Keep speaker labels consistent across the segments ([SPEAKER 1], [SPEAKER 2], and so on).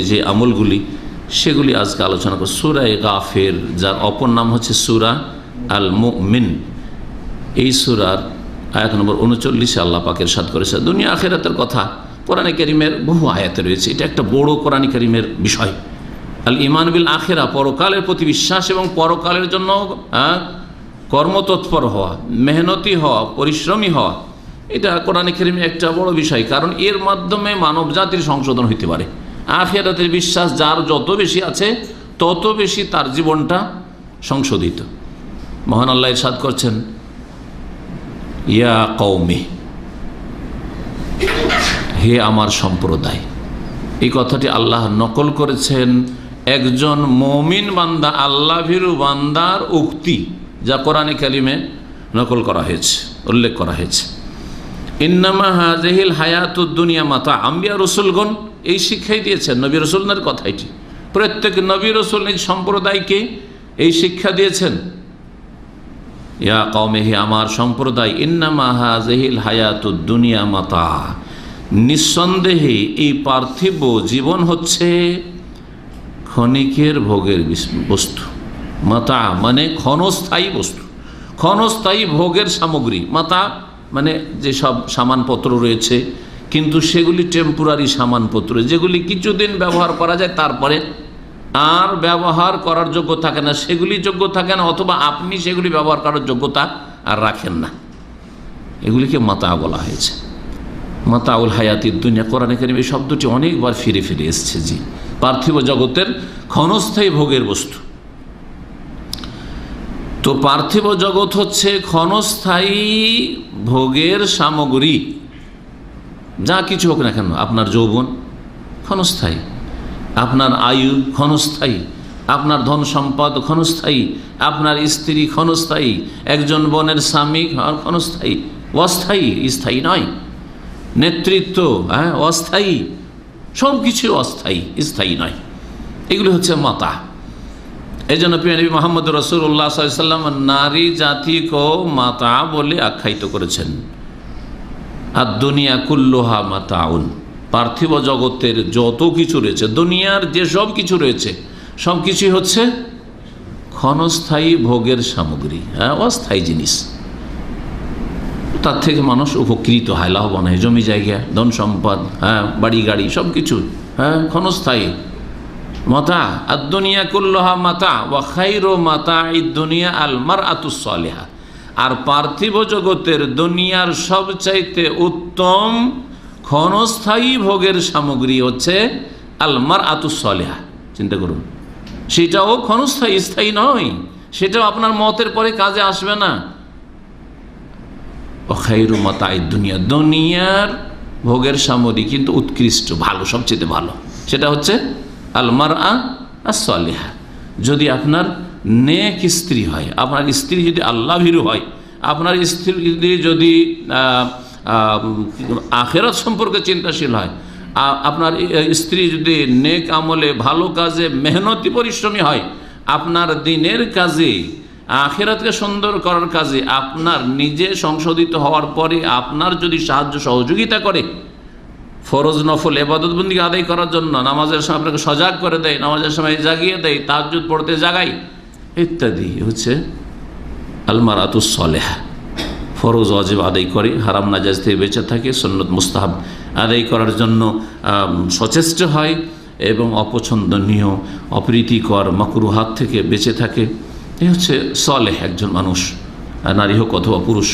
[SPEAKER 1] যে আমলগুলি, সেগুলি আজকে আলোচনা করব। সুরায় গাফের, যার অপর নাম হচ্ছে সুরা আল মুমিন এই সুরার আয়াত নম্বর উনচল্লিশে আল্লাহ পাকের সাদ করেছে। দুনিয়া আখেরাতের কথা, কোরআনে করিমের বহু আয়াতে রয়েছে। এটা একটা বড় কোরআন করিমের বিষয়। আল ইমান বিল আখেরা, পরকালের প্রতি বিশ্বাস এবং পরকালের জন্য কর্মতৎপর হওয়া, মেহনতি হওয়া, পরিশ্রমী হওয়া, এটা কোরআন করিমের একটা বড় বিষয়। কারণ এর মাধ্যমে মানব জাতির সংশোধন হইতে পারে। আখেরাতের বিশ্বাস যার যত বেশি আছে, তত বেশি তার জীবনটা সংশোধিত। মহান আল্লাহ সাদ করছেন, ইয়া কৌমে হে আমার সম্প্রদায়। এই কথাটি আল্লাহ নকল করেছেন একজন মমিন বান্দা আল্লাহ ভীরু বান্দার উক্তি, যা কোরআনে কালিমে নকল করা হয়েছে, উল্লেখ করা হয়েছে। ইন্নামা হাজেহিল হায়াতুদ দুনিয়া মাতা আম্বিয়া রসুলগণ, এই শিক্ষাই দিয়েছেন নবী রসুলনের কথা প্রত্যেক নবী রসুল সম্প্রদায়কে এই শিক্ষা দিয়েছেন। ইয়া কৌমেহি আমার সম্প্রদায়, ইন্নামা হাজেহিল হায়াতুদ দুনিয়া মাতা। নিঃসন্দেহে এই পার্থিব জীবন হচ্ছে ক্ষণিকের ভোগের বিস- বস্তু। মাতা মানে ক্ষণস্থায়ী বস্তু। ক্ষণস্থায়ী ভোগের সামগ্রী। মাতা মানে যেসব সামানপত্র রয়েছে, কিন্তু সেগুলি টেম্পোরারি সামানপত্র। যেগুলি কিছুদিন ব্যবহার করা যায়, তারপরে আর ব্যবহার করার যোগ্য থাকে না। সেগুলি যোগ্য থাকে না, অথবা আপনি সেগুলি ব্যবহার করার যোগ্যতা আর রাখেন না। এগুলিকে মাতা বলা হয়েছে। মাতা মাতাউল হায়াতির দুনিয়া। কোরআনে কারিম এই শব্দটি অনেকবার ফিরে ফিরে এসছে, জি। পার্থিব জগতের ক্ষণস্থায়ী ভোগের বস্তু। তো পার্থিব জগৎ হচ্ছে ক্ষণস্থায়ী ভোগের সামগ্রী। যা কিছু হোক না কেন, আপনার যৌবন ক্ষণস্থায়ী, আপনার আয়ু ক্ষণস্থায়ী, আপনার ধন সম্পদ ক্ষণস্থায়ী, আপনার স্ত্রী ক্ষণস্থায়ী, একজন বোনের স্বামী ক্ষণস্থায়ী, অস্থায়ী, স্থায়ী নয়, নেতৃত্ব হ্যাঁ অস্থায়ী সব কিছু অস্থায়ী, স্থায়ী নয়। এগুলি হচ্ছে মাতা। এই জন্য নবী মোহাম্মদ রসুল্লাহ সাল্লাম নারী জাতিকেও মাতা বলে আখ্যায়িত করেছেন। আর দুনিয়া কুল্লোহা মাতাউন। পার্থিব জগতের যত কিছু রয়েছে, দুনিয়ার যে সব কিছু রয়েছে, সব কিছুই হচ্ছে ক্ষণস্থায়ী ভোগের সামগ্রী হ্যাঁ অস্থায়ী জিনিস। তার থেকে মানুষ উপকৃত হয়, লাভবান হয়, জমি জায়গা, ধন সম্পদ হ্যাঁ বাড়ি গাড়ি, সব কিছু হ্যাঁ ক্ষণস্থায়ী। মাতা আর দুনিয়া কুল্লোহা মাতা, ওয়া খাইরো মাতা দুনিয়া আল মার আতুসলেহা আর পার্থিব জগতের দুনিয়ার সবচাইতে উত্তম ক্ষণস্থায়ী ভোগের সামগ্রী হচ্ছে আলমার আতুসলেহা চিন্তা করুন। সেটাও ক্ষণস্থায়ী, স্থায়ী নয়। সেটাও আপনার মতের পরে কাজে আসবে না। অখাইরু মাতাই দুনিয়া। দুনিয়ার ভোগের সামগ্রী কিন্তু উৎকৃষ্ট, ভালো সবচেয়ে ভালো। সেটা হচ্ছে আলমার আসলেহা যদি আপনার নেক স্ত্রী হয়, আপনার স্ত্রী যদি আল্লাহ ভীরু হয়, আপনার স্ত্রী যদি আখেরাত সম্পর্কে চিন্তাশীল হয় আপনার স্ত্রী যদি নেক আমলে, ভালো কাজে, মেহনতি পরিশ্রমী হয়, আপনার দিনের কাজে, আখেরাতকে সুন্দর করার কাজে, আপনার নিজে সংশোধিত হওয়ার পরে আপনার যদি সাহায্য সহযোগিতা করে ফরজ নফল এবাদত এবাদতবন্দি আদায় করার জন্য নামাজের সময় আপনাকে সজাগ করে দেয়, নামাজের সময় জাগিয়ে দেয় তাজ্জুদ পড়তে জাগাই ইত্যাদি হচ্ছে আলমারাতুস সলেহা। ফরজ অজেব আদায় করে, হারাম নাজাজ থেকে বেঁচে থাকে, সন্নত মুস্তাহাব আদায় করার জন্য সচেষ্ট হয় এবং অপছন্দনীয়, অপ্রীতিকর মকরুহাত থেকে বেঁচে থাকে। এ হচ্ছে সলেহ, একজন মানুষ নারী হোক অথবা পুরুষ।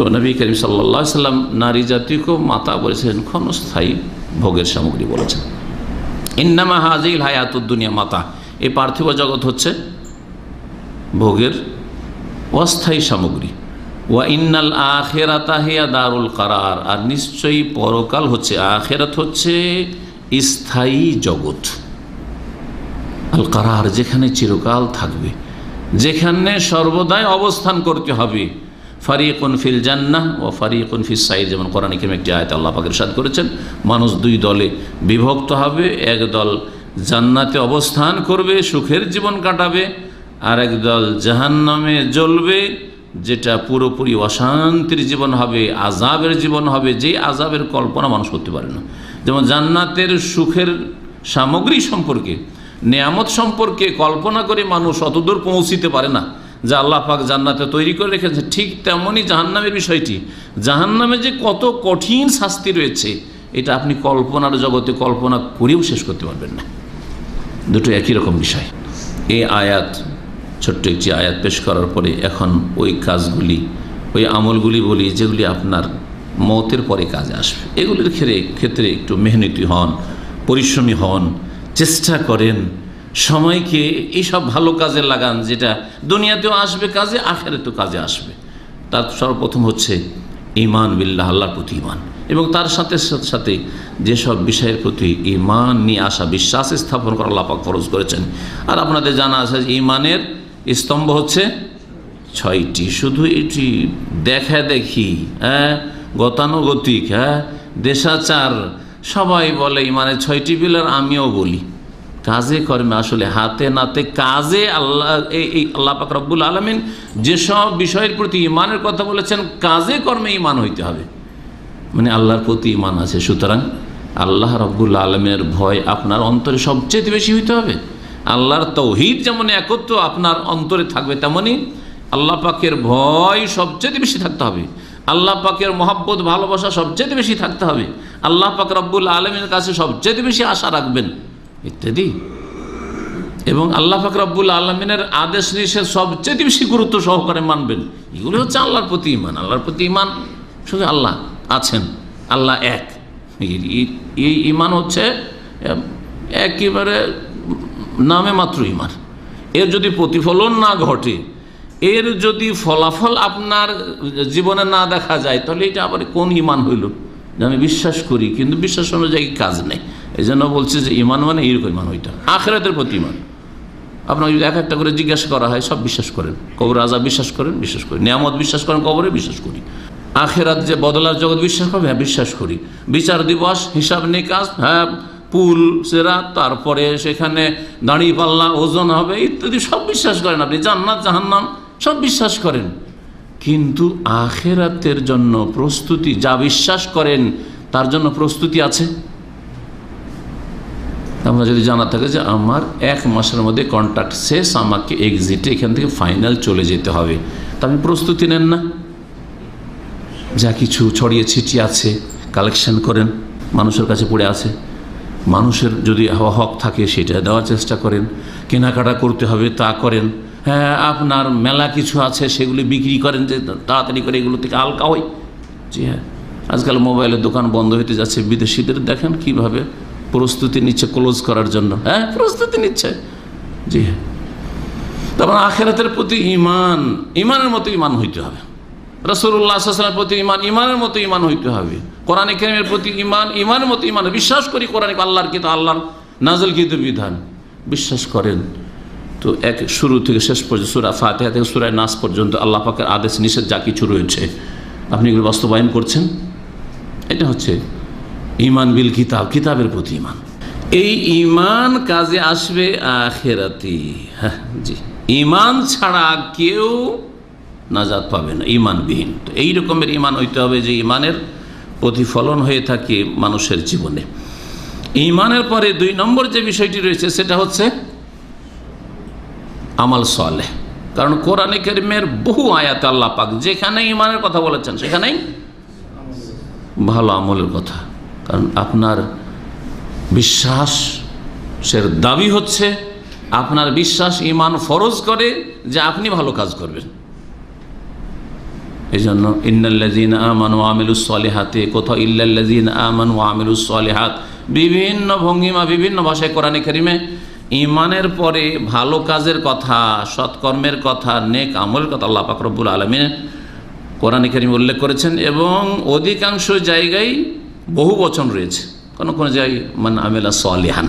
[SPEAKER 1] তো নবী করিম সাল্লা সাল্লাম নারী জাতিকেও মাতা বলেছেন, ক্ষণস্থায়ী ভোগের সামগ্রী বলেছেন। ইন্নামা হাজিল হায়াতুদ দুনিয়া মাতা। এই পার্থিব জগৎ হচ্ছে ভোগের অস্থায়ী সামগ্রী। ওয়া ইন্নাল আখেরাতা হিয়া দারুল কারার। আর নিশ্চয়ই পরকাল হচ্ছে, আখেরাত হচ্ছে স্থায়ী জগৎ। আল কারার যেখানে চিরকাল থাকবে, যেখানে সর্বদাই অবস্থান করতে হবে। ফারিকুন ফিল জান্নাহ ও ফারিকুন ফিল সাইর, যেমন কোরআন কিম একটি আয়ত আল্লাহ পাকের সাদ করেছেন, মানুষ দুই দলে বিভক্ত হবে, এক দল জান্নাতে অবস্থান করবে, সুখের জীবন কাটাবে, আর এক দল জাহান্নামে জ্বলবে, যেটা পুরোপুরি অশান্তির জীবন হবে আজাবের জীবন হবে যে আজাবের কল্পনা মানুষ করতে পারে না। যেমন জান্নাতের সুখের সামগ্রী সম্পর্কে, নেয়ামত সম্পর্কে কল্পনা করে মানুষ অতদূর পৌঁছিতে পারে না। যে আল্লাহ পাক জান্নাতে তৈরি করে রেখেছে, ঠিক তেমনই জাহান্নামের বিষয়টি। জাহান্নামে যে কত কঠিন শাস্তি রয়েছে, এটা আপনি কল্পনার জগতে কল্পনা করেও শেষ করতে পারবেন না। দুটো একই রকম বিষয়। এই আয়াত, ছোট্ট একটি আয়াত পেশ করার পরে এখন ওই কাজগুলি, ওই আমলগুলি বলি, যেগুলি আপনার মতের পরে কাজে আসবে। এগুলির ক্ষেত্রে ক্ষেত্রে একটু মেহনতি হন, পরিশ্রমী হন, চেষ্টা করেন সময়কে এইসব ভালো কাজে লাগান যেটা দুনিয়াতেও আসবে কাজে, আখেরাতেও কাজে আসবে। তার সর্বপ্রথম হচ্ছে ইমান বিল্লাহ, আল্লাহর প্রতি ইমান এবং তার সাথে সাথে যেসব বিষয়ের প্রতি ইমান নিয়ে আসা বিশ্বাস স্থাপন করা আল্লাপাক ফরজ করেছেন। আর আপনাদের জানা আছে যে ইমানের স্তম্ভ হচ্ছে ছয়টি। শুধু এটি দেখা দেখি হ্যাঁ গতানুগতিক হ্যাঁ দেশাচার। সবাই বলে ইমানের ছয়টি পিলার, আমিও বলি। কাজে কর্মে আসলে হাতে নাতে কাজে আল্লাহ, এই আল্লাহ পাক রব্বুল আলমিন যেসব বিষয়ের প্রতি ইমানের কথা বলেছেন, কাজে কর্মে ইমান হইতে হবে। মানে আল্লাহর প্রতি ইমান আছে। সুতরাং আল্লাহ রব্বুল আলমের ভয় আপনার অন্তরে সবচেয়ে বেশি হইতে হবে। আল্লাহর তৌহিদ যেমন একত্র আপনার অন্তরে থাকবে তেমনই আল্লাহ পাকের ভয় সবচেয়ে বেশি থাকতে হবে। আল্লাহ পাকের মহাব্বত, ভালোবাসা সবচেয়ে বেশি থাকতে হবে। আল্লাহ পাক রব্বুল আলমের কাছে সবচেয়ে বেশি আশা রাখবেন। ইত্যাদি। এবং আল্লাহ পাক রব্বুল আলমিনের আদেশ নিষেধ সবচেয়ে বেশি গুরুত্ব সহকারে মানবেন। এগুলি হচ্ছে আল্লাহর প্রতি ইমান আল্লাহর প্রতি ইমান শুধু আল্লাহ আছেন, আল্লাহ এক। এই ইমান হচ্ছে একেবারে নামে মাত্র ইমান এর যদি প্রতিফলন না ঘটে, এর যদি ফলাফল আপনার জীবনে না দেখা যায়, তাহলে এটা আবার কোন ইমান হইল? আমি বিশ্বাস করি, কিন্তু বিশ্বাস অনুযায়ী কাজ নেই। এই জন্য বলছে যে ইমান মানে এইরকম ইমান হইতে আখেরাতের প্রতি ইমান আপনাকে যদি এক একটা করে জিজ্ঞাসা করা হয়, সব বিশ্বাস করেন। কবর রাজা বিশ্বাস করেন, বিশ্বাস করি। নিয়ামত বিশ্বাস করেন, কবরে বিশ্বাস করি। আখেরাত যে বদলার জগৎ বিশ্বাস করবে হ্যাঁ বিশ্বাস করি। বিচার দিবস, হিসাব নিকাশ হ্যাঁ পুল, সেরা, তারপরে সেখানে দাঁড়িয়ে পাল্লা ওজন হবে, ইত্যাদি, সব বিশ্বাস করেন আপনি। জান্নাত, জাহান্নাম, সব বিশ্বাস করেন। কিন্তু আখেরাতের জন্য প্রস্তুতি, যা বিশ্বাস করেন, তার জন্য প্রস্তুতি আছে? আমরা যদি জানা থাকে যে আমার এক মাসের মধ্যে কন্ট্রাক্ট শেষ, আমাকে এক্সিটে এখান থেকে ফাইনাল চলে যেতে হবে। তা আমি প্রস্তুতি নেন না? যা কিছু ছড়িয়ে ছিটিয়ে আছে কালেকশন করেন, মানুষের কাছে পড়ে আছে। মানুষের যদি হক থাকে, সেটা দেওয়ার চেষ্টা করেন। কেনাকাটা করতে হবে, তা করেন। আপনার মেলা কিছু আছে, সেগুলি বিক্রি করেন, যে তাড়াতাড়ি করে এগুলো থেকে হালকা হয় জি হ্যাঁ আজকাল মোবাইলের দোকান বন্ধ হতে যাচ্ছে, বিদেশিদের দেখেন কীভাবে প্রস্তুতি নিচ্ছে ক্লোজ করার জন্য। হ্যাঁ প্রস্তুতি নিচ্ছে। জি হ্যাঁ। তারপর আখেরাতের প্রতি ইমান ইমানের মতো ইমান হইতে হবে। রসুল্লাহামের প্রতি ইমান ইমানের মতো ইমান হইতে হবে। কোরআন কেমের প্রতি ইমান ইমানের মতো ইমান বিশ্বাস করি কোরআন আল্লাহর কিন্তু আল্লাহর নাজল কিন্তু বিধান। বিশ্বাস করেন। তো এক শুরু থেকে শেষ পর্যন্ত সুরা ফাতেহা থেকে সুরায় নাস পর্যন্ত আল্লাহ পাকের আদেশ, নিষেধ যা কিছু রয়েছে। আপনি এগুলো বাস্তবায়ন করছেন? এটা হচ্ছে ইমান বিল কিতাব, কিতাবের প্রতি ইমান এই ইমান কাজে আসবে আখেরাতি। হ্যাঁ জি। ইমান ছাড়া কেউ নাজাদ পাবে না ইমানবিহীন তো এই রকমের ইমান হইতে হবে যে ইমানের প্রতিফলন হয়ে থাকে মানুষের জীবনে। ইমানের পরে দুই নম্বর যে বিষয়টি রয়েছে, সেটা হচ্ছে আমাল সালেহ। কারণ কোরআনে কেরিমের বহু আয়াত আল্লাহ পাক যেখানে ইমানের কথা বলেছেন, সেখানেই ভালো আমলের কথা। কারণ আপনার বিশ্বাসের দাবি হচ্ছে, আপনার বিশ্বাস ইমান ফরজ করে যে আপনি ভালো কাজ করবেন। এই জন্য ইন্নাল্লাজিন আমান ও আমিলুসলেহাতে কোথাও ইল্লাল্লাজিন আমান ও আমিলুসলেহাত বিভিন্ন ভঙ্গিমা, বিভিন্ন ভাষায় কোরআনে করিমে ইমানের পরে ভালো কাজের কথা, সৎকর্মের কথা, নেক আমলের কথা আল্লাহ পাকরবুল আলমিন কোরআনে করিম উল্লেখ করেছেন এবং অধিকাংশ জায়গায় বহু বচন রয়েছে। কোনো কোনো জায়গায় মানে আমেলা সলিহান,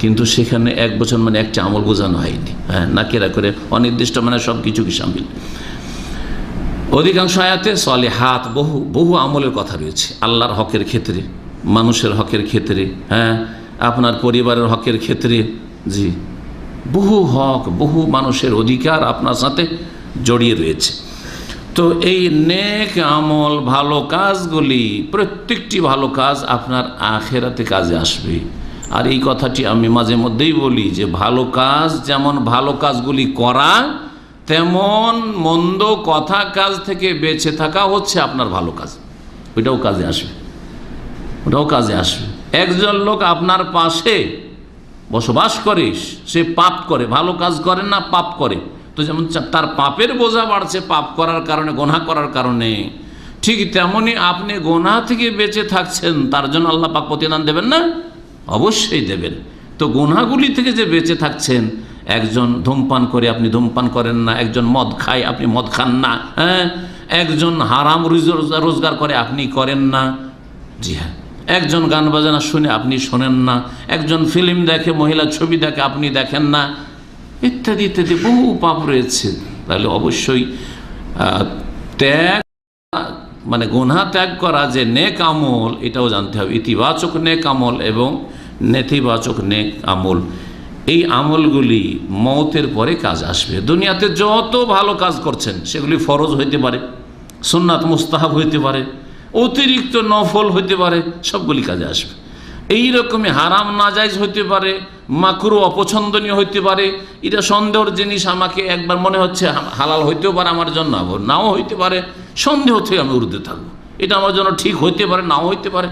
[SPEAKER 1] কিন্তু সেখানে এক বছর মানে একটা আমল বোঝানো হয়নি। হ্যাঁ না নাকেরা করে অনির্দিষ্ট মানে সব কিছু কি সামিল। অধিকাংশ আয়াতে সলে হাত বহু বহু আমলের কথা রয়েছে। আল্লাহর হকের ক্ষেত্রে, মানুষের হকের ক্ষেত্রে হ্যাঁ আপনার পরিবারের হকের ক্ষেত্রে জি। বহু হক, বহু মানুষের অধিকার আপনার সাথে জড়িয়ে রয়েছে। তো এই নেক আমল ভালো কাজগুলি, প্রত্যেকটি ভালো কাজ আপনার আখেরাতে কাজে আসবে। আর এই কথাটি আমি মাঝে মধ্যেই বলি যে, ভালো কাজ যেমন ভালো কাজগুলি করা, তেমন মন্দ কথা কাজ থেকে বেঁচে থাকা হচ্ছে আপনার ভালো কাজ। ওইটাও কাজে আসবে। ওটাও কাজে আসবে। একজন লোক আপনার পাশে বসবাস করে সে পাপ করে। ভালো কাজ করে না, পাপ করে। তো যেমন তার পাপের বোঝা বাড়ছে, পাপ করার কারণে গোনা করার কারণে। ঠিক তেমনি আপনি গোনা থেকে বেঁচে থাকছেন, তার জন্য আল্লাহ পাক প্রতিদান দেবেন না? অবশ্যই দেবেন। তো গোনাগুলি থেকে যে বেঁচে থাকছেন, একজন ধূমপান করে আপনি ধূমপান করেন না, একজন মদ খায় আপনি মদ খান না হ্যাঁ? একজন হারাম রোজগার করে আপনি করেন না। জি হ্যাঁ। একজন গান বাজানা শুনে আপনি শোনেন না, একজন ফিল্ম দেখে, মহিলা ছবি দেখে আপনি দেখেন না, ইত্যাদি ইত্যাদি, বহু পাপ রয়েছে। তাহলে অবশ্যই ত্যাগ মানে গুনহা ত্যাগ করা যে নেক আমল, এটাও জানতে হবে। ইতিবাচক নেক আমল এবং নেতিবাচক নেক আমল। এই আমলগুলি মতের পরে কাজ আসবে। দুনিয়াতে যত ভালো কাজ করছেন, সেগুলি ফরজ হইতে পারে, সুন্নাত মুস্তাহাব হইতে পারে অতিরিক্ত নফল হইতে পারে সবগুলি কাজে আসবে। এই রকমই হারাম, নাজাইজ হইতে পারে, মাকরু অপছন্দনীয় হইতে পারে, এটা সন্দেহর জিনিস আমাকে একবার মনে হচ্ছে হালাল হইতেও পারে আমার জন্য, আবার নাও হইতে পারে, সন্দেহ থেকে আমি উর্ধে থাকব। এটা আমার জন্য ঠিক হইতে পারে, নাও হইতে পারে।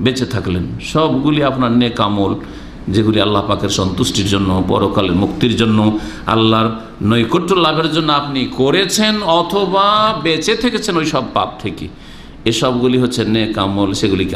[SPEAKER 1] বেঁচে থাকলেন, সবগুলি আপনার নেক আমল, যেগুলি আল্লাহ পাকের সন্তুষ্টির জন্য, পরকালের মুক্তির জন্য, আল্লাহর নৈকট্য লাভের জন্য আপনি করেছেন অথবা বেঁচে থেকেছেন ওই সব পাপ থেকে। এসবগুলি হচ্ছে নেক আমল সেগুলিকে